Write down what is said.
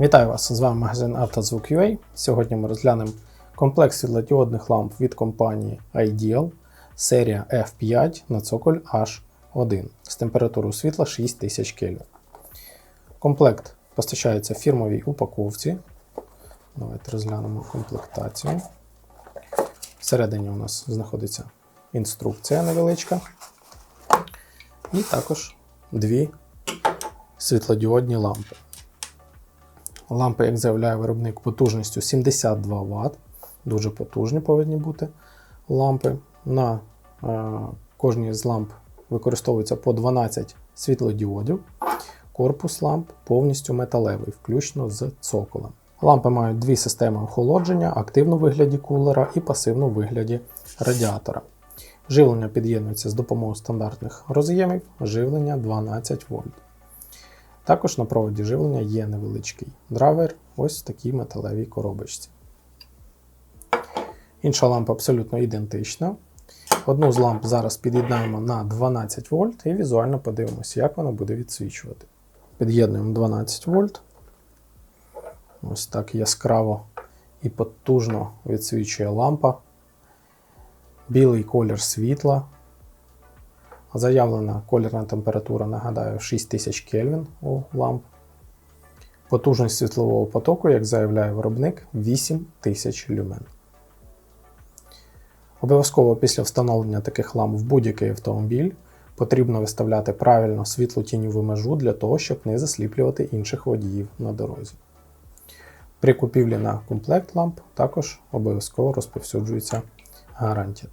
Вітаю вас! З вами магазин «Автозвук.UA». Сьогодні ми розглянемо комплекс світлодіодних ламп від компанії Ideal, серія F5 на цоколь H1 з температурою світла 6000 Кельвін. Комплект постачається в фірмовій упаковці. Давайте розглянемо комплектацію. Всередині у нас знаходиться інструкція невеличка. І також дві світлодіодні лампи. Лампи, як заявляє виробник, потужністю 72 Вт. Дуже потужні повинні бути лампи. На е, кожній з ламп використовується по 12 світлодіодів. Корпус ламп повністю металевий, включно з цоколем. Лампи мають дві системи охолодження: активну в вигляді кулера і пасивну в вигляді радіатора. Живлення під'єднується з допомогою стандартних роз'ємів, живлення 12 вольт. Також на проводі живлення є невеличкий драйвер, ось в такій металевій коробочці. Інша лампа абсолютно ідентична. Одну з ламп зараз під'єднаємо на 12 вольт і візуально подивимося, як вона буде відсвічувати. Під'єднуємо 12 вольт. Ось так яскраво і потужно відсвічує лампа. Білий колір світла. Заявлена колірна температура, нагадаю, 6000 Кельвін у ламп. Потужність світлового потоку, як заявляє виробник, 8000 люмен. Обов'язково після встановлення таких ламп в будь-який автомобіль потрібно виставляти правильно світло тіньову межу для того, щоб не засліплювати інших водіїв на дорозі. При купівлі на комплект ламп також обов'язково розповсюджується гарантія.